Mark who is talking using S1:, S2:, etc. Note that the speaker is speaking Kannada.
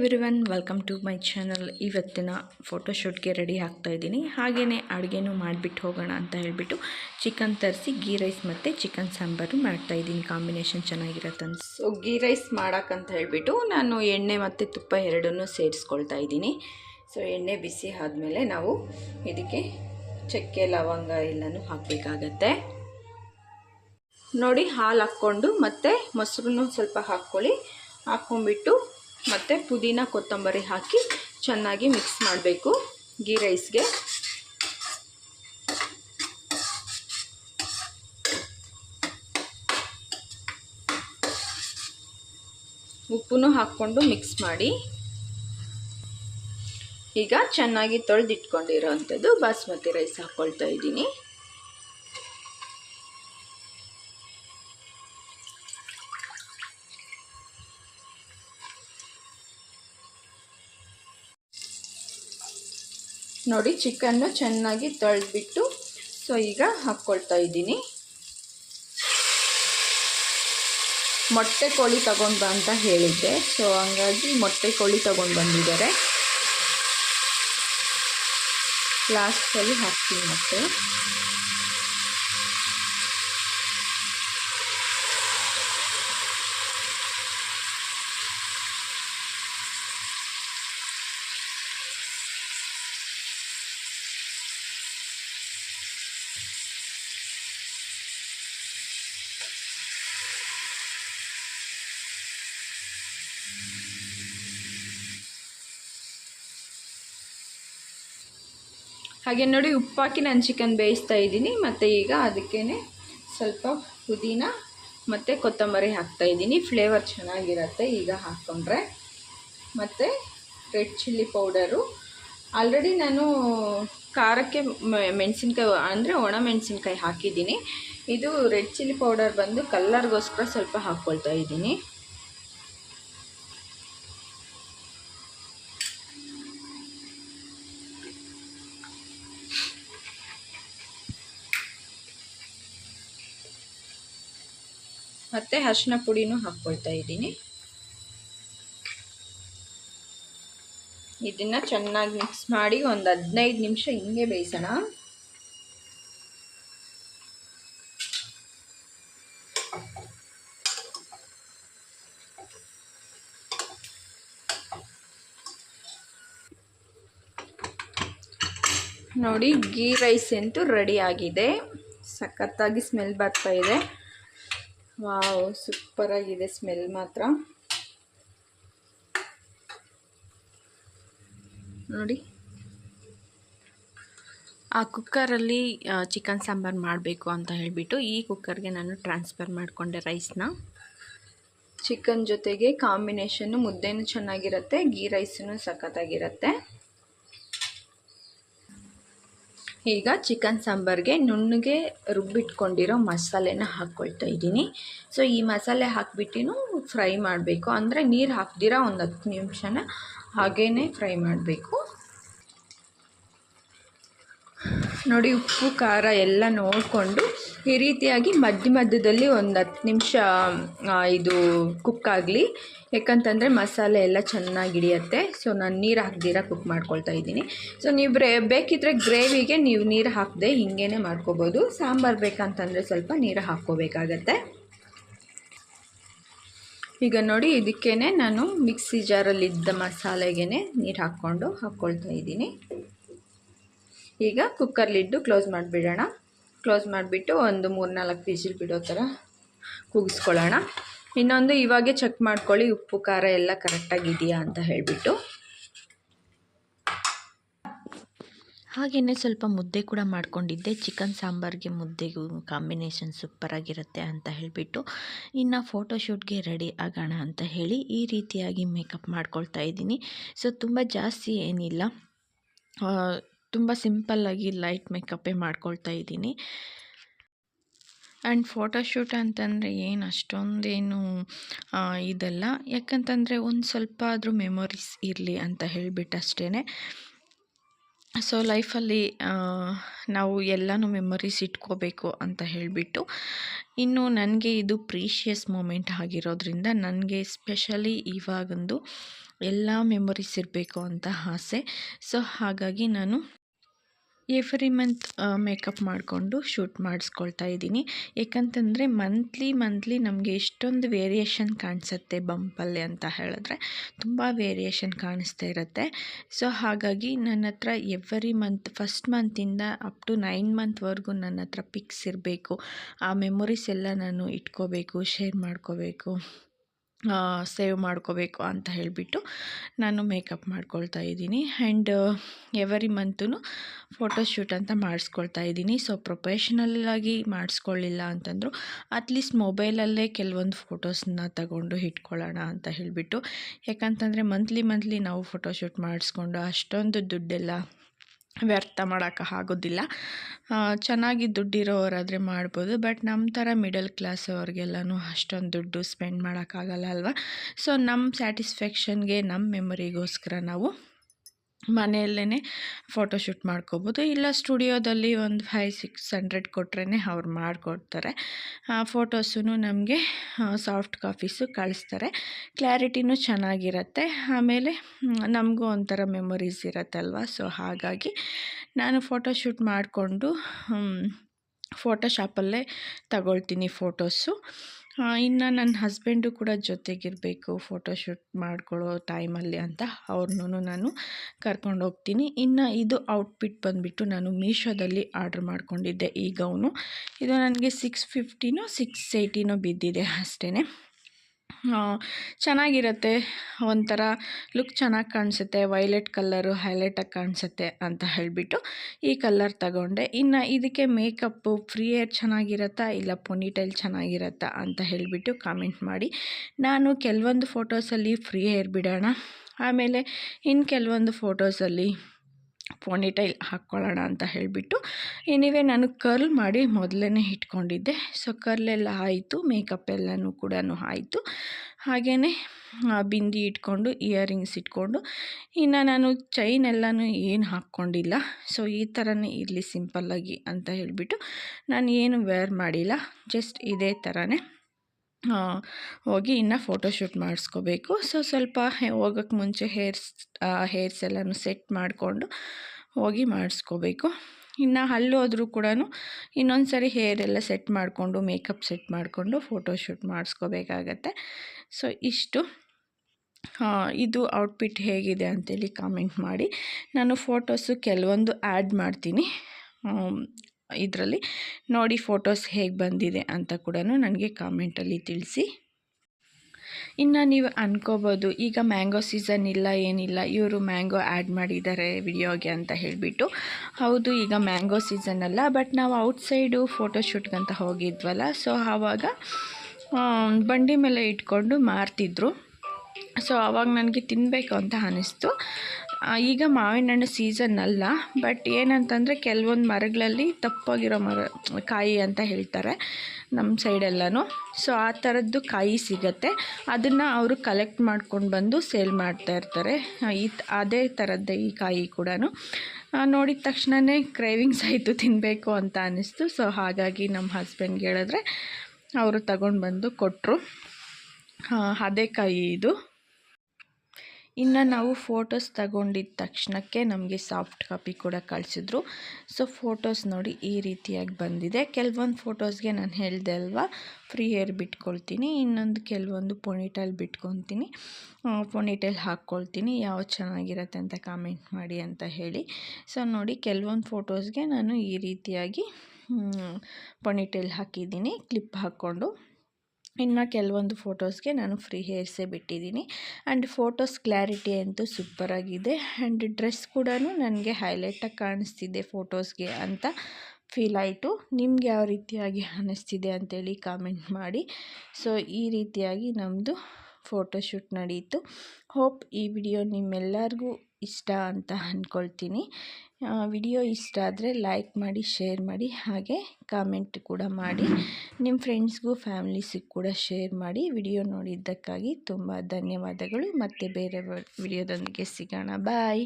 S1: Everyone welcome to my channel ಇವತ್ತಿನ ಫೋಟೋಶೂಟ್ಗೆ ರೆಡಿ ಆಗ್ತಾ ಇದ್ದೀನಿ. ಹಾಗೆಯೇ ಅಡುಗೆನೂ ಮಾಡಿಬಿಟ್ಟು ಹೋಗೋಣ ಅಂತ ಹೇಳಿಬಿಟ್ಟು ಚಿಕನ್ ತರಿಸಿ ಗೀ ರೈಸ್ ಮತ್ತು ಚಿಕನ್ ಸಾಂಬಾರು ಮಾಡ್ತಾ ಇದ್ದೀನಿ. ಕಾಂಬಿನೇಷನ್ ಚೆನ್ನಾಗಿರತ್ತೆ ಸೊ ಗೀ ರೈಸ್ ಮಾಡೋಕ್ಕಂತ ಹೇಳಿಬಿಟ್ಟು ನಾನು ಎಣ್ಣೆ ಮತ್ತು ತುಪ್ಪ ಎರಡನ್ನೂ ಸೇರಿಸ್ಕೊಳ್ತಾ ಇದ್ದೀನಿ. ಸೊ ಎಣ್ಣೆ ಬಿಸಿ ಆದಮೇಲೆ ನಾವು ಇದಕ್ಕೆ ಚಕ್ಕೆ, ಲವಂಗ ಎಲ್ಲನೂ ಹಾಕಬೇಕಾಗತ್ತೆ. ನೋಡಿ ಹಾಲು ಹಾಕ್ಕೊಂಡು ಮತ್ತು ಮೊಸರನ್ನು ಸ್ವಲ್ಪ ಹಾಕ್ಕೊಳ್ಳಿ. ಹಾಕ್ಕೊಂಬಿಟ್ಟು ಮತ್ತು ಪುದೀನ ಕೊತ್ತಂಬರಿ ಹಾಕಿ ಚೆನ್ನಾಗಿ ಮಿಕ್ಸ್ ಮಾಡಬೇಕು ಗೀ ರೈಸ್ಗೆ. ಉಪ್ಪು ಹಾಕ್ಕೊಂಡು ಮಿಕ್ಸ್ ಮಾಡಿ. ಈಗ ಚೆನ್ನಾಗಿ ತೊಳೆದಿಟ್ಕೊಂಡಿರೋ ಅಂಥದ್ದು ಬಾಸ್ಮತಿ ರೈಸ್ ಹಾಕ್ಕೊಳ್ತಾ ಇದ್ದೀನಿ. ನೋಡಿ ಚಿಕನ್ನು ಚೆನ್ನಾಗಿ ತೊಳೆದ್ಬಿಟ್ಟು ಸೊ ಈಗ ಹಾಕ್ಕೊಳ್ತಾ ಇದ್ದೀನಿ. ಮೊಟ್ಟೆ ಕೋಳಿ ತಗೊಂಡು ಅಂತ ಹೇಳಿದ್ದೆ ಸೊ ಹಂಗಾಗಿ ಮೊಟ್ಟೆ ಕೋಳಿ ತಗೊಂಡು ಬಂದಿದ್ದಾರೆ ಲಾಸ್ಟಲ್ಲಿ ಹಾಕ್ತೀನಿ ಮತ್ತೆ ಹಾಗೆ ನೋಡಿ ಉಪ್ಪಾಕಿ ನಾನು ಚಿಕನ್ ಬೇಯಿಸ್ತಾ ಇದ್ದೀನಿ. ಮತ್ತು ಈಗ ಅದಕ್ಕೇ ಸ್ವಲ್ಪ ಪುದೀನ ಮತ್ತು ಕೊತ್ತಂಬರಿ ಹಾಕ್ತಾ ಇದ್ದೀನಿ. ಫ್ಲೇವರ್ ಚೆನ್ನಾಗಿರುತ್ತೆ ಈಗ ಹಾಕ್ಕೊಂಡ್ರೆ ಮತ್ತು ರೆಡ್ ಚಿಲ್ಲಿ ಪೌಡರು ಆಲ್ರೆಡಿ ನಾನು ಖಾರಕ್ಕೆ ಮೆಣಸಿನ್ಕಾಯಿ, ಅಂದರೆ ಒಣ ಮೆಣಸಿನ್ಕಾಯಿ ಹಾಕಿದ್ದೀನಿ. ಇದು ರೆಡ್ ಚಿಲ್ಲಿ ಪೌಡರ್ ಬಂದು ಕಲ್ಲರ್ಗೋಸ್ಕರ ಸ್ವಲ್ಪ ಹಾಕ್ಕೊಳ್ತಾ ಇದ್ದೀನಿ. ಮತ್ತು ಅರಿಶಿನ ಪುಡಿನೂ ಹಾಕ್ಕೊಳ್ತಾ ಇದ್ದೀನಿ. ಇದನ್ನು ಚೆನ್ನಾಗಿ ಮಿಕ್ಸ್ ಮಾಡಿ ಒಂದು ಹದಿನೈದು ನಿಮಿಷ ಹಿಂಗೆ ಬೇಯಿಸೋಣ. ನೋಡಿ ಗೀ ರೈಸ್ ಅಂತೂ ರೆಡಿ ಆಗಿದೆ. ಸಖತ್ತಾಗಿ ಸ್ಮೆಲ್ ಬರ್ತಾ ಇದೆ. ವಾವ್ ಸೂಪರಾಗಿದೆ ಸ್ಮೆಲ್ ಮಾತ್ರ. ನೋಡಿ. ಆ ಕುಕ್ಕರಲ್ಲಿ ಚಿಕನ್ ಸಾಂಬಾರು ಮಾಡಬೇಕು ಅಂತ ಹೇಳಿಬಿಟ್ಟು ಈ ಕುಕ್ಕರ್ಗೆ ನಾನು ಟ್ರಾನ್ಸ್ಫರ್ ಮಾಡಿಕೊಂಡೆ ರೈಸ್ನ ಚಿಕನ್ ಜೊತೆಗೆ ಕಾಂಬಿನೇಷನ್ನು ಮುದ್ದೆನೂ ಚೆನ್ನಾಗಿರುತ್ತೆ ಗೀ ರೈಸೂ ಸಖತ್ತಾಗಿರುತ್ತೆ. ಈಗ ಚಿಕನ್ ಸಾಂಬಾರಿಗೆ ನುಣ್ಣಗೆ ರುಬ್ಬಿಟ್ಕೊಂಡಿರೋ ಮಸಾಲೆನ ಹಾಕ್ಕೊಳ್ತಾ ಇದ್ದೀನಿ. ಸೊ ಈ ಮಸಾಲೆ ಹಾಕ್ಬಿಟ್ಟು ಫ್ರೈ ಮಾಡಬೇಕು. ಅಂದರೆ ನೀರು ಹಾಕ್ದಿರ ಒಂದು ಹತ್ತು ನಿಮಿಷನ ಹಾಗೇ ಫ್ರೈ ಮಾಡಬೇಕು. ನೋಡಿ ಉಪ್ಪು, ಖಾರ ಎಲ್ಲ ನೋಡಿಕೊಂಡು ಈ ರೀತಿಯಾಗಿ ಮಧ್ಯ ಮಧ್ಯದಲ್ಲಿ ಒಂದು ಹತ್ತು ನಿಮಿಷ ಇದು ಕುಕ್ ಆಗಲಿ. ಯಾಕಂತಂದರೆ ಮಸಾಲೆ ಎಲ್ಲ ಚೆನ್ನಾಗಿ ಹಿಡಿಯತ್ತೆ. ಸೊ ನಾನು ನೀರು ಹಾಕ್ದಿರ ಕುಕ್ ಮಾಡ್ಕೊಳ್ತಾ ಇದ್ದೀನಿ. ಸೊ ನೀವು ಬ್ರೇ ಬೇಕಿದ್ದರೆ ಗ್ರೇವಿಗೆ ನೀವು ನೀರು ಹಾಕದೆ ಹಿಂಗೇ ಮಾಡ್ಕೋಬೋದು. ಸಾಂಬಾರು ಬೇಕಂತಂದರೆ ಸ್ವಲ್ಪ ನೀರು ಹಾಕ್ಕೋಬೇಕಾಗತ್ತೆ. ಈಗ ನೋಡಿ ಇದಕ್ಕೇ ನಾನು ಮಿಕ್ಸಿ ಜಾರಲ್ಲಿದ್ದ ಮಸಾಲೆಗೆ ನೀರು ಹಾಕ್ಕೊಂಡು ಹಾಕ್ಕೊಳ್ತಾ ಇದ್ದೀನಿ. ಈಗ ಕುಕ್ಕರ್ಲಿದ್ದು ಕ್ಲೋಸ್ ಮಾಡಿಬಿಡೋಣ. ಕ್ಲೋಸ್ ಮಾಡಿಬಿಟ್ಟು ಒಂದು ಮೂರು ನಾಲ್ಕು ವಿಸಿಲ್ ಬಿಡೋ ಥರ ಕೂಗಿಸ್ಕೊಳ್ಳೋಣ. ಇನ್ನೊಂದು ಇವಾಗೆ ಚೆಕ್ ಮಾಡ್ಕೊಳ್ಳಿ ಉಪ್ಪು, ಖಾರ ಎಲ್ಲ ಕರೆಕ್ಟಾಗಿದೆಯಾ ಅಂತ ಹೇಳಿಬಿಟ್ಟು. ಹಾಗೆಯೇ ಸ್ವಲ್ಪ ಮುದ್ದೆ ಕೂಡ ಮಾಡ್ಕೊಂಡಿದ್ದೆ. ಚಿಕನ್ ಸಾಂಬಾರಿಗೆ ಮುದ್ದೆಗೂ ಕಾಂಬಿನೇಷನ್ ಸೂಪರಾಗಿರುತ್ತೆ ಅಂತ ಹೇಳಿಬಿಟ್ಟು. ಇನ್ನು ಫೋಟೋಶೂಟ್ಗೆ ರೆಡಿ ಆಗೋಣ ಅಂತ ಹೇಳಿ ಈ ರೀತಿಯಾಗಿ ಮೇಕಪ್ ಮಾಡ್ಕೊಳ್ತಾ ಇದ್ದೀನಿ. ಸೊ ತುಂಬ ಜಾಸ್ತಿ ಏನಿಲ್ಲ. ತುಂಬ ಸಿಂಪಲ್ಲಾಗಿ ಲೈಟ್ ಮೇಕಪ್ಪೇ ಮಾಡ್ಕೊಳ್ತಾ ಇದ್ದೀನಿ. ಆ್ಯಂಡ್ ಫೋಟೋಶೂಟ್ ಅಂತಂದರೆ ಏನು ಅಷ್ಟೊಂದೇನು ಇದಲ್ಲ. ಯಾಕಂತಂದರೆ ಒಂದು ಸ್ವಲ್ಪ ಆದರೂ ಮೆಮೊರೀಸ್ ಇರಲಿ ಅಂತ ಹೇಳಿಬಿಟ್ಟು ಅಷ್ಟೇ ಸೊ, ಲೈಫಲ್ಲಿ ನಾವು ಎಲ್ಲನೂ ಮೆಮೊರೀಸ್ ಇಟ್ಕೋಬೇಕು ಅಂತ ಹೇಳಿಬಿಟ್ಟು, ಇನ್ನು ನನಗೆ ಇದು ಪ್ರೀಷಿಯಸ್ ಮೂಮೆಂಟ್ ಆಗಿರೋದ್ರಿಂದ ನನಗೆ ಸ್ಪೆಷಲಿ ಇವಾಗಂದು ಎಲ್ಲ ಮೆಮೊರೀಸ್ ಇರಬೇಕು ಅಂತ ಆಸೆ. ಸೊ, ಹಾಗಾಗಿ ನಾನು ಎವ್ರಿ ಮಂತ್ ಮೇಕಪ್ ಮಾಡಿಕೊಂಡು ಶೂಟ್ ಮಾಡಿಸ್ಕೊಳ್ತಾ ಇದ್ದೀನಿ. ಏಕಂತಂದರೆ ಮಂತ್ಲಿ ಮಂತ್ಲಿ ನಮಗೆ ಎಷ್ಟೊಂದು ವೇರಿಯೇಷನ್ ಕಾಣಿಸುತ್ತೆ ಬಂಪಲ್ಲಿ ಅಂತ ಹೇಳಿದ್ರೆ ತುಂಬ ವೇರಿಯೇಷನ್ ಕಾಣಿಸ್ತಾ ಇರುತ್ತೆ. ಸೊ ಹಾಗಾಗಿ ನನ್ನ ಹತ್ರ ಎವ್ರಿ ಮಂತ್, ಫಸ್ಟ್ ಮಂತಿಂದ ಅಪ್ ಟು ನೈನ್ ಮಂತ್ವರೆಗೂ ನನ್ನ ಹತ್ರ ಪಿಕ್ಸ್ ಇರಬೇಕು. ಆ ಮೆಮೊರೀಸ್ ಎಲ್ಲ ನಾನು ಇಟ್ಕೋಬೇಕು, ಶೇರ್ ಮಾಡ್ಕೋಬೇಕು. ಸೇವ್ ಮಾಡ್ಕೋಬೇಕು ಅಂತ ಹೇಳಿಬಿಟ್ಟು ನಾನು ಮೇಕಪ್ ಮಾಡ್ಕೊಳ್ತಾ ಇದ್ದೀನಿ. ಆ್ಯಂಡ್ ಎವರಿ ಮಂತೂ ಫೋಟೋಶೂಟ್ ಅಂತ ಮಾಡಿಸ್ಕೊಳ್ತಾ ಇದ್ದೀನಿ. ಸೊ ಪ್ರೊಫೆಷ್ನಲ್ಲಾಗಿ ಮಾಡಿಸ್ಕೊಳ್ಳಿಲ್ಲ ಅಂತಂದರೂ ಅಟ್ಲೀಸ್ಟ್ ಮೊಬೈಲಲ್ಲೇ ಕೆಲವೊಂದು ಫೋಟೋಸನ್ನ ತಗೊಂಡು ಇಟ್ಕೊಳ್ಳೋಣ ಅಂತ ಹೇಳಿಬಿಟ್ಟು. ಯಾಕಂತಂದರೆ ಮಂತ್ಲಿ ಮಂತ್ಲಿ ನಾವು ಫೋಟೋಶೂಟ್ ಮಾಡಿಸ್ಕೊಂಡು ಅಷ್ಟೊಂದು ದುಡ್ಡೆಲ್ಲ ವ್ಯರ್ಥ ಮಾಡೋಕ್ಕೆ ಆಗೋದಿಲ್ಲ. ಚೆನ್ನಾಗಿ ದುಡ್ಡಿರೋರಾದರೆ ಮಾಡ್ಬೋದು ಬಟ್ ನಮ್ಮ ಥರ ಮಿಡಲ್ ಕ್ಲಾಸ್ ಅವ್ರಿಗೆಲ್ಲನೂ ಅಷ್ಟೊಂದು ದುಡ್ಡು ಸ್ಪೆಂಡ್ ಮಾಡೋಕ್ಕಾಗಲ್ಲ ಅಲ್ವಾ? ಸೊ ನಮ್ಮ ಸ್ಯಾಟಿಸ್ಫ್ಯಾಕ್ಷನ್ಗೆ ನಮ್ಮ ಮೆಮೊರಿಗೋಸ್ಕರ ನಾವು ಮನೆಯಲ್ಲೇ ಫೋಟೋಶೂಟ್ ಮಾಡ್ಕೋಬೋದು. ಇಲ್ಲ ಸ್ಟುಡಿಯೋದಲ್ಲಿ ಒಂದು ಫೈವ್ ಸಿಕ್ಸ್ ಹಂಡ್ರೆಡ್ ಕೊಟ್ರೇ ಅವ್ರು ಮಾಡಿಕೊಡ್ತಾರೆ. ಫೋಟೋಸು ನಮಗೆ ಸಾಫ್ಟ್ ಕಾಪೀಸು ಕಳಿಸ್ತಾರೆ. ಕ್ಲಾರಿಟಿನೂ ಚೆನ್ನಾಗಿರತ್ತೆ. ಆಮೇಲೆ ನಮಗೂ ಒಂಥರ ಮೆಮೊರೀಸ್ ಇರುತ್ತಲ್ವ? ಸೊ, ಹಾಗಾಗಿ ನಾನು ಫೋಟೋಶೂಟ್ ಮಾಡಿಕೊಂಡು ಫೋಟೋಶಾಪಲ್ಲೇ ತಗೊಳ್ತೀನಿ ಫೋಟೋಸು. ಇನ್ನು ನನ್ನ ಹಸ್ಬೆಂಡು ಕೂಡ ಜೊತೆಗಿರಬೇಕು ಫೋಟೋಶೂಟ್ ಮಾಡ್ಕೊಳ್ಳೋ ಟೈಮಲ್ಲಿ ಅಂತ ಅವ್ರನ್ನೂ ನಾನು ಕರ್ಕೊಂಡು ಹೋಗ್ತೀನಿ. ಇನ್ನು ಇದು ಔಟ್ಫಿಟ್ ಬಂದುಬಿಟ್ಟು ನಾನು ಮೀಶೋದಲ್ಲಿ ಆರ್ಡ್ರ್ ಮಾಡ್ಕೊಂಡಿದ್ದೆ. ಈ ಗೌನು ಇದು ನನಗೆ ಸಿಕ್ಸ್ ಫಿಫ್ಟಿನೋ ಸಿಕ್ಸ್ ಏಯ್ಟಿನೋ ಬಿದ್ದಿದೆ ಅಷ್ಟೇ ಚೆನ್ನಾಗಿರುತ್ತೆ, ಒಂಥರ ಲುಕ್ ಚೆನ್ನಾಗಿ ಕಾಣಿಸುತ್ತೆ ವೈಲೆಟ್ ಕಲ್ಲರು ಹೈಲೈಟಾಗಿ ಕಾಣಿಸುತ್ತೆ ಅಂತ ಹೇಳಿಬಿಟ್ಟು ಈ ಕಲ್ಲರ್ ತಗೊಂಡೆ. ಇನ್ನು ಇದಕ್ಕೆ ಮೇಕಪ್ಪು ಫ್ರೀ ಏರ್ ಚೆನ್ನಾಗಿರುತ್ತಾ, ಇಲ್ಲ ಪೊನಿಟೈಲ್ ಚೆನ್ನಾಗಿರುತ್ತಾ ಅಂತ ಹೇಳಿಬಿಟ್ಟು ಕಾಮೆಂಟ್ ಮಾಡಿ. ನಾನು ಕೆಲವೊಂದು ಫೋಟೋಸಲ್ಲಿ ಫ್ರೀ ಏರ್ ಬಿಡೋಣ. ಆಮೇಲೆ ಇನ್ನು ಕೆಲವೊಂದು ಫೋಟೋಸಲ್ಲಿ ಪೋನಿಟೈಲ್ ಹಾಕ್ಕೊಳ್ಳೋಣ ಅಂತ ಹೇಳಿಬಿಟ್ಟು ಎನಿವೆ ನಾನು ಕರ್ಲ್ ಮಾಡಿ ಮೊದಲೇ ಇಟ್ಕೊಂಡಿದ್ದೆ. ಸೊ ಕರ್ಲೆಲ್ಲ ಆಯಿತು ಮೇಕಪ್ ಎಲ್ಲನೂ ಕೂಡ ಆಯಿತು. ಹಾಗೆಯೇ ಬಿಂದಿ ಇಟ್ಕೊಂಡು ಇಯರಿಂಗ್ಸ್ ಇಟ್ಕೊಂಡು, ಇನ್ನು ನಾನು ಚೈನ್ ಎಲ್ಲನೂ ಏನು ಹಾಕ್ಕೊಂಡಿಲ್ಲ. ಸೊ ಈ ಥರನೇ ಇರಲಿ ಸಿಂಪಲ್ಲಾಗಿ ಅಂತ ಹೇಳಿಬಿಟ್ಟು, ನಾನು ಏನು ವೇರ್ ಮಾಡಿಲ್ಲ ಜಸ್ಟ್ ಇದೇ ಥರನೇ ಹೋಗಿ ಇನ್ನು ಫೋಟೋಶೂಟ್ ಮಾಡಿಸ್ಕೋಬೇಕು. ಸೊ ಸ್ವಲ್ಪ ಹೋಗೋಕ್ಕೆ ಮುಂಚೆ ಹೇರ್ಸ್ ಹೇರ್ಸ್ ಎಲ್ಲನೂ ಸೆಟ್ ಮಾಡಿಕೊಂಡು ಹೋಗಿ ಮಾಡಿಸ್ಕೋಬೇಕು. ಇನ್ನು ಅಲ್ಲೋದ್ರೂ ಕೂಡ ಇನ್ನೊಂದು ಸರಿ ಹೇರ್ ಎಲ್ಲ ಸೆಟ್ ಮಾಡಿಕೊಂಡು ಮೇಕಪ್ ಸೆಟ್ ಮಾಡಿಕೊಂಡು ಫೋಟೋಶೂಟ್ ಮಾಡಿಸ್ಕೋಬೇಕಾಗತ್ತೆ. ಸೊ ಇಷ್ಟು. ಇದು ಔಟ್ಫಿಟ್ ಹೇಗಿದೆ ಅಂತೇಳಿ ಕಾಮೆಂಟ್ ಮಾಡಿ. ನಾನು ಫೋಟೋಸು ಕೆಲವೊಂದು ಆ್ಯಡ್ ಮಾಡ್ತೀನಿ. ಇದರಲ್ಲಿ. ನೋಡಿ ಫೋಟೋಸ್ ಹೇಗೆ ಬಂದಿದೆ ಅಂತ ಕೂಡ ನನಗೆ ಕಾಮೆಂಟಲ್ಲಿ ತಿಳಿಸಿ. ಇನ್ನು ನೀವು ಅನ್ಕೋಬೋದು, ಈಗ ಮ್ಯಾಂಗೋ ಸೀಸನ್ ಇಲ್ಲ, ಏನಿಲ್ಲ, ಇವರು ಮ್ಯಾಂಗೋ ಆ್ಯಡ್ ಮಾಡಿದ್ದಾರೆ ವಿಡಿಯೋಗೆ ಅಂತ ಹೇಳಿಬಿಟ್ಟು. ಹೌದು, ಈಗ ಮ್ಯಾಂಗೋ ಸೀಸನ್ ಅಲ್ಲ, ಬಟ್ ನಾವು ಔಟ್ಸೈಡು ಫೋಟೋಶೂಟ್ಗಂತ ಹೋಗಿದ್ವಲ್ಲ, ಸೊ ಆವಾಗ ಬಂಡಿ ಮೇಲೆ ಇಟ್ಕೊಂಡು ಮಾರ್ತಿದ್ರು. ಸೊ ಆವಾಗ ನನಗೆ ತಿನ್ನಬೇಕು ಅಂತ ಅನ್ನಿಸ್ತು ಈಗ ಮಾವಿನ ಹಣ್ಣು ಸೀಸನ್ ಅಲ್ಲ ಬಟ್ ಏನಂತಂದರೆ ಕೆಲವೊಂದು ಮರಗಳಲ್ಲಿ ತಪ್ಪಾಗಿರೋ ಮರ, ಕಾಯಿ ಅಂತ ಹೇಳ್ತಾರೆ ನಮ್ಮ ಸೈಡೆಲ್ಲನೂ ಸೊ ಆ ಥರದ್ದು ಕಾಯಿ ಸಿಗತ್ತೆ. ಅದನ್ನು ಅವರು ಕಲೆಕ್ಟ್ ಮಾಡ್ಕೊಂಡು ಬಂದು ಸೇಲ್ ಮಾಡ್ತಾ ಇರ್ತಾರೆ. ಈ ಅದೇ ಥರದ್ದೇ ಈ ಕಾಯಿ ಕೂಡ ನೋಡಿದ ತಕ್ಷಣವೇ ಕ್ರೇವಿಂಗ್ಸ್ ಆಯಿತು ತಿನ್ನಬೇಕು ಅಂತ ಅನ್ನಿಸ್ತು ಸೊ ಹಾಗಾಗಿ ನಮ್ಮ ಹಸ್ಬೆಂಡ್ಗೆ ಹೇಳಿದ್ರೆ ಅವರು ತಗೊಂಡು ಬಂದು ಕೊಟ್ಟರು ಅದೇ ಕಾಯಿ ಇದು. ಇನ್ನು ನಾವು ಫೋಟೋಸ್ ತಗೊಂಡಿದ್ದ ತಕ್ಷಣಕ್ಕೆ ನಮಗೆ ಸಾಫ್ಟ್ ಕಾಪಿ ಕೂಡ ಕಳಿಸಿದ್ರು. ಸೊ ಫೋಟೋಸ್ ನೋಡಿ ಈ ರೀತಿಯಾಗಿ ಬಂದಿದೆ. ಕೆಲವೊಂದು ಫೋಟೋಸ್ಗೆ ನಾನು ಹೇಳಿದೆ ಅಲ್ವಾ? ಫ್ರೀ ಹೇರ್ ಬಿಟ್ಕೊಳ್ತೀನಿ. ಇನ್ನೊಂದು ಕೆಲವೊಂದು ಪೊನಿಟೈಲ್ ಬಿಟ್ಕೊತೀನಿ. ಪೊನಿಟೈಲ್ ಹಾಕ್ಕೊಳ್ತೀನಿ. ಯಾವ ಚೆನ್ನಾಗಿರುತ್ತೆ ಅಂತ ಕಾಮೆಂಟ್ ಮಾಡಿ ಅಂತ ಹೇಳಿ. ಸೊ ನೋಡಿ ಕೆಲವೊಂದು ಫೋಟೋಸ್ಗೆ ನಾನು ಈ ರೀತಿಯಾಗಿ ಪೊನಿಟೈಲ್ ಹಾಕಿದ್ದೀನಿ. ಕ್ಲಿಪ್ ಹಾಕ್ಕೊಂಡು. ಇನ್ನು ಕೆಲವೊಂದು ಫೋಟೋಸ್ಗೆ ನಾನು ಫ್ರೀ ಹೇರ್ಸೇ ಬಿಟ್ಟಿದ್ದೀನಿ. ಆ್ಯಂಡ್ ಫೋಟೋಸ್ ಕ್ಲಾರಿಟಿ ಅಂತೂ ಸೂಪರಾಗಿದೆ. ಆ್ಯಂಡ್ ಡ್ರೆಸ್ ಕೂಡ ನನಗೆ ಹೈಲೈಟಾಗಿ ಕಾಣಿಸ್ತಿದೆ ಫೋಟೋಸ್ಗೆ ಅಂತ ಫೀಲ್ ಆಯಿತು. ನಿಮ್ಗೆ ಯಾವ ರೀತಿಯಾಗಿ ಅನ್ನಿಸ್ತಿದೆ ಅಂತೇಳಿ ಕಾಮೆಂಟ್ ಮಾಡಿ. ಸೊ, ಈ ರೀತಿಯಾಗಿ ನಮ್ಮದು ಫೋಟೋಶೂಟ್ ನಡೆಯಿತು ಹೋಪ್ ಈ ವಿಡಿಯೋ ನಿಮ್ಮೆಲ್ಲರಿಗೂ ಇಷ್ಟ ಅಂತ ಅಂದ್ಕೊಳ್ತೀನಿ ವಿಡಿಯೋ ಇಷ್ಟ ಆದರೆ ಲೈಕ್ ಮಾಡಿ ಶೇರ್ ಮಾಡಿ, ಹಾಗೆ ಕಾಮೆಂಟ್ ಕೂಡ ಮಾಡಿ. ನಿಮ್ಮ ಫ್ರೆಂಡ್ಸ್ಗೂ ಫ್ಯಾಮಿಲೀಸಿಗೆ ಕೂಡ ಶೇರ್ ಮಾಡಿ ವಿಡಿಯೋ ನೋಡಿದ್ದಕ್ಕಾಗಿ ತುಂಬ ಧನ್ಯವಾದಗಳು. ಮತ್ತು ಬೇರೆ ವಿಡಿಯೋದೊಂದಿಗೆ ಸಿಗೋಣ. ಬಾಯ್